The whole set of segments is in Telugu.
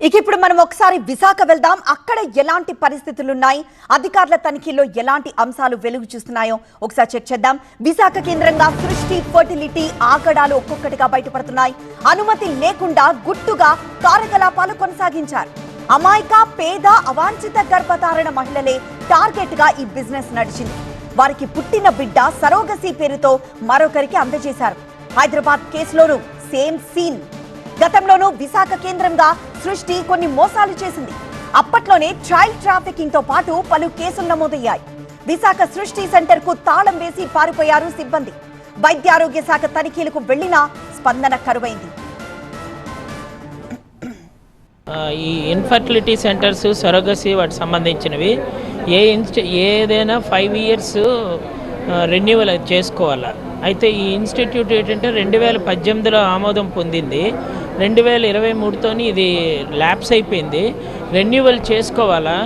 ఇక ఇప్పుడు మనం ఒకసారి విశాఖ వెళ్దాం. అక్కడ ఎలాంటి పరిస్థితులున్నాయి? అధికారుల తనిఖీలో ఎలాంటి అంశాలు వెలుగు చూస్తున్నాయో ఒకసారి చెక్ చేద్దాం. విశాఖ కేంద్రంగా సృష్టి ఫర్టిలిటీ ఆకడాలు ఒక్కొక్కటిగా బయటపడుతున్నాయి. అనుమతి లేకుండా గుట్టుగా కార్యకలాపాలు కొనసాగించారు. అమాయక పేద అవాంఛిత గర్భధారణ మహిళలే టార్గెట్గా ఈ బిజినెస్ నడిచింది. వారికి పుట్టిన బిడ్డ సరోగసి పేరుతో మరొకరికి అందజేశారు. హైదరాబాద్ కేసులోనూ సేమ్ సీన్. గతంలోనూ విశాఖ కేంద్రంగా సృష్టి కొన్ని మోసాలు చేసింది. అప్పట్లోనే చైల్డ్ ట్రాఫికింగ్తో పాటు పలు కేసులు నమోదయ్యాయి. విశాఖ సృష్టి సెంటర్కు తాళం వేసి పారిపోయారు సిబ్బంది. వైద్యారోగ్య శాఖ తనిఖీలకు వెళ్ళినా స్పందన కరువైంది. ఈ ఇన్ఫర్టిలిటీ సెంటర్స్ సొరగసి వాటికి సంబంధించినవి. ఏ ఇన్స్టి ఏదైనా ఫైవ్ ఇయర్స్ రెన్యువల్ చేసుకోవాలా. అయితే ఈ ఇన్స్టిట్యూట్ ఏంటంటే రెండు వేల పద్దెనిమిదిలో ఆమోదం పొందింది. రెండు వేల ఇరవై మూడుతోని ఇది ల్యాప్స్ అయిపోయింది. రెన్యువల్ చేసుకోవాలా?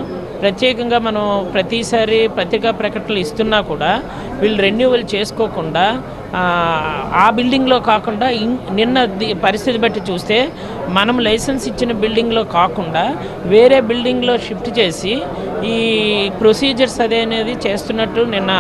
ప్రత్యేకంగా మనం ప్రతిసారి పత్రికా ప్రకటనలు ఇస్తున్నా కూడా వీళ్ళు రెన్యువల్ చేసుకోకుండా ఆ, బిల్డింగ్లో కాకుండా నిన్న పరిస్థితి బట్టి చూస్తే మనం లైసెన్స్ ఇచ్చిన బిల్డింగ్లో కాకుండా వేరే బిల్డింగ్లో షిఫ్ట్ చేసి ఈ ప్రొసీజర్స్ అదే అనేది చేస్తున్నట్టు నిన్న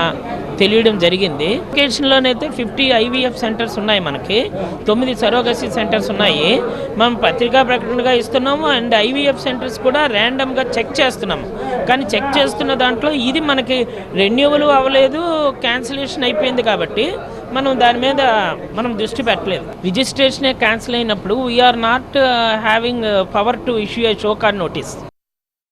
తెలియడం జరిగింది. లొకేషన్లోనైతే ఫిఫ్టీ ఐవీఎఫ్ సెంటర్స్ ఉన్నాయి మనకి తొమ్మిది సరోగసి సెంటర్స్ ఉన్నాయి. మనం పత్రికా ప్రకటనగా ఇస్తున్నాము అండ్ ఐవీఎఫ్ సెంటర్స్ కూడా ర్యాండమ్గా చెక్ చేస్తున్నాము. కానీ చెక్ చేస్తున్న దాంట్లో ఇది మనకి రెన్యువల్ అవ్వలేదు క్యాన్సిలేషన్ అయిపోయింది కాబట్టి మనం దాని మీద మనం దృష్టి పెట్టలేదు. రిజిస్ట్రేషనే క్యాన్సిల్ అయినప్పుడు we are not having power to issue a show card notice